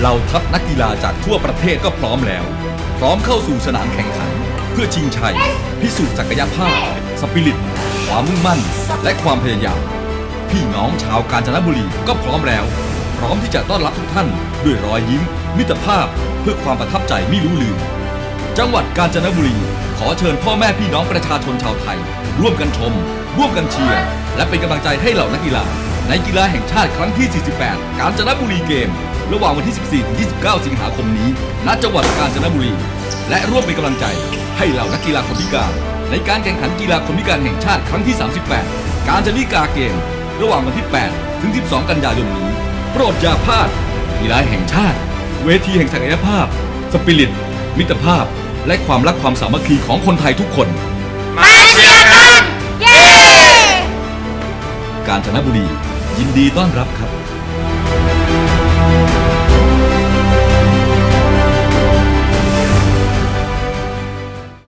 เหล่าทัพนักกีฬาจากทั่วประเทศก็พร้อมแล้ว พร้อมเข้าสู่สนามแข่งขัน เพื่อชิงชัย พิสูจน์ศักยภาพ สปิริต ความมุ่งมั่น และความพยายาม พี่น้องชาวกาญจนบุรีก็พร้อมแล้ว พร้อมที่จะต้อนรับทุกท่านด้วยรอยยิ้ม มิตรภาพ เพื่อความประทับใจไม่รู้ลืม จังหวัดกาญจนบุรี ขอเชิญพ่อแม่พี่น้องประชาชนชาวไทย ร่วมกันชม ร่วมกันเชียร์และเป็นกำลังใจให้เหล่านักกีฬาในกีฬาแห่งชาติครั้งที่ 48 กาญจนบุรีเกม ระหว่างวันที่ 14 ถึง 29 สิงหาคมนี้ ณ จังหวัดกาญจนบุรี และร่วมเป็นกำลังใจให้เหล่านักกีฬาคนพิการ ในการแข่งขันกีฬาคนพิการแห่งชาติครั้งที่ 38 การจนิกาเกม ระหว่างวันที่ 8 ถึง 12 กันยายนนี้ โปรดอย่าพลาดกีฬาแห่งชาติ เวทีแห่งศักยภาพ สปิริต มิตรภาพ และความรักความสามัคคีของคนไทยทุกคน มาเชียร์กัน เย้ กาญจนบุรี ยินดีต้อนรับครับ